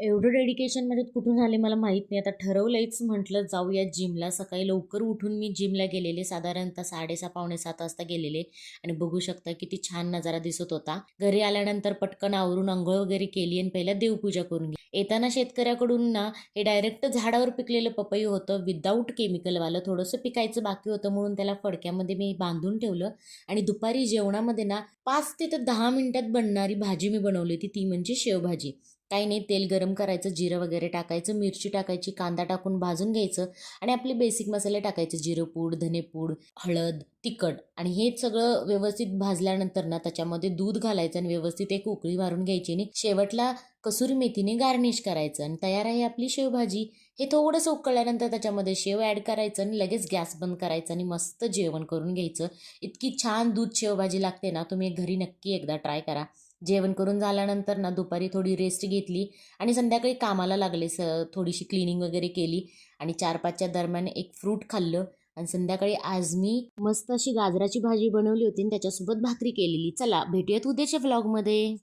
एवढं डेडिकेशन माझ्यात कुठून झाले मला माहीत नाही. आता ठरवलंयच म्हटलं जाऊया जिमला सकाळी लवकर उठून मी जिमला गेलेले. साधारणतः साडेसहा पावणे सात वाजता गेलेले. आणि बघू शकता किती छान नजारा दिसत होता. घरी आल्यानंतर पटकन आवरून आंघोळ वगैरे केली आणि पहिला देवपूजा करून घेतली. येताना शेतकऱ्याकडून ना हे डायरेक्ट झाडावर पिकलेलं पपई होतं. विदाऊट केमिकलवालं थोडंसं पिकायचं बाकी होतं म्हणून त्याला फडक्यामध्ये मी बांधून ठेवलं. आणि दुपारी जेवणामध्ये ना पाच ते तर दहा मिनिटात बनणारी भाजी मी बनवली होती. ती म्हणजे शेवभाजी. काही नाही तेल गरम करायचं जिरं वगैरे टाकायचं मिरची टाकायची कांदा टाकून भाजून घ्यायचं आणि आपले बेसिक मसाले टाकायचे जिरं पूड धनेपूड हळद तिखट आणि हे सगळं व्यवस्थित भाजल्यानंतर ना त्याच्यामध्ये दूध घालायचं आणि व्यवस्थित एक उकळी मारून घ्यायची आणि शेवटला कसुरी मेथीने गार्निश करायचं आणि तयार आहे आपली शेवभाजी. हे थोडंसं उकळल्यानंतर त्याच्यामध्ये शेव ॲड करायचं आणि लगेच गॅस बंद करायचं आणि मस्त जेवण करून घ्यायचं. इतकी छान दूध शेवभाजी लागते ना तुम्ही घरी नक्की एकदा ट्राय करा. जेवण करून झाल्यानंतर ना दुपारी थोडी रेस्ट घेतली आणि संध्याकाळी कामाला लागले स थोडीशी क्लिनिंग वगैरे केली आणि चार पाचच्या दरम्यान एक फ्रूट खाल्लं आणि संध्याकाळी आज मी मस्त अशी गाजराची भाजी बनवली होती आणि त्याच्यासोबत भाकरी केलेली. चला भेटूयात उद्याच्या व्लॉगमध्ये